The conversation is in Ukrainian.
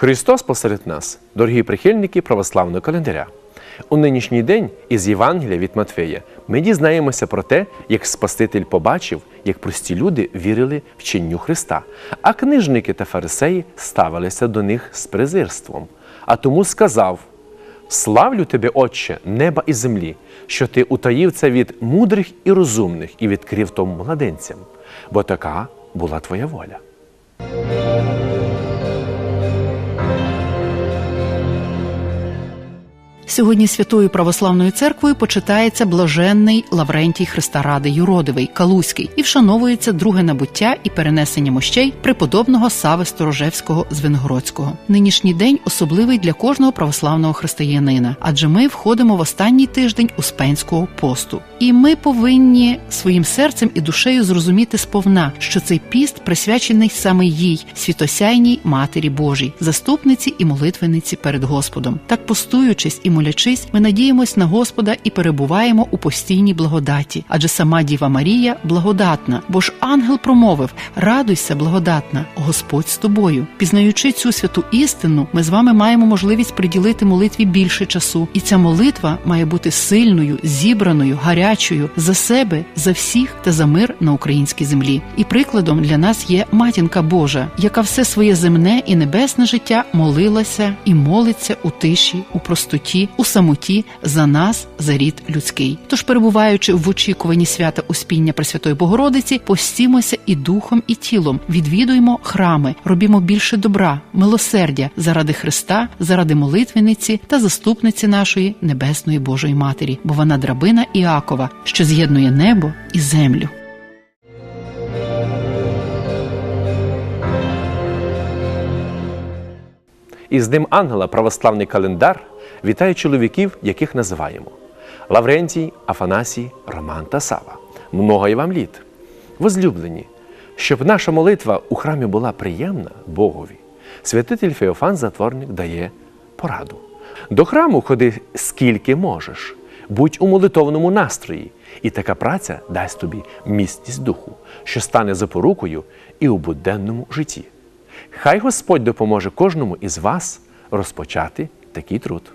Христос посеред нас, дорогі прихильники православного календаря. У нинішній день із Євангелія від Матфея ми дізнаємося про те, як Спаситель побачив, як прості люди вірили вченню Христа, а книжники та фарисеї ставилися до них з презирством. А тому сказав: Славлю тебе, Отче, неба і землі, що ти утаїв це від мудрих і розумних і відкрив тому младенцям, бо така була твоя воля. Сьогодні Святою Православною церквою почитається блаженний Лаврентій Христа Юродивий Калузький і вшановується друге набуття і перенесення мощей преподобного Сави Сторожевського з Венгородського. Нинішній день особливий для кожного православного християнина, адже ми входимо в останній тиждень Успенського посту. І ми повинні своїм серцем і душею зрозуміти сповна, що цей піст присвячений саме їй, світосяйній Матері Божій, заступниці і молитвениці перед Господом. Так постуючись і молячись, ми надіємось на Господа і перебуваємо у постійній благодаті, адже сама Діва Марія благодатна, бо ж ангел промовив: Радуйся, благодатна, Господь з тобою. Пізнаючи цю святу істину, ми з вами маємо можливість приділити молитві більше часу, і ця молитва має бути сильною, зібраною, гарячою за себе, за всіх та за мир на українській землі. І прикладом для нас є матінка Божа, яка все своє земне і небесне життя молилася і молиться у тиші, у простоті, у самоті за нас, за рід людський. Тож, перебуваючи в очікуванні свята Успіння Пресвятої Богородиці, постімося і духом, і тілом, відвідуємо храми, робімо більше добра, милосердя заради Христа, заради молитвениці та заступниці нашої небесної Божої Матері, бо вона драбина Іакова, що з'єднує небо і землю. І з Днем Ангела православний календар вітає чоловіків, яких називаємо Лаврентій, Афанасій, Роман та Сава. Много й вам літ. Возлюблені, щоб наша молитва у храмі була приємна Богові, святитель Феофан Затворник дає пораду. До храму ходи скільки можеш, будь у молитовному настрої, і така праця дасть тобі міцність духу, що стане запорукою і у буденному житті. Хай Господь допоможе кожному із вас розпочати такий труд.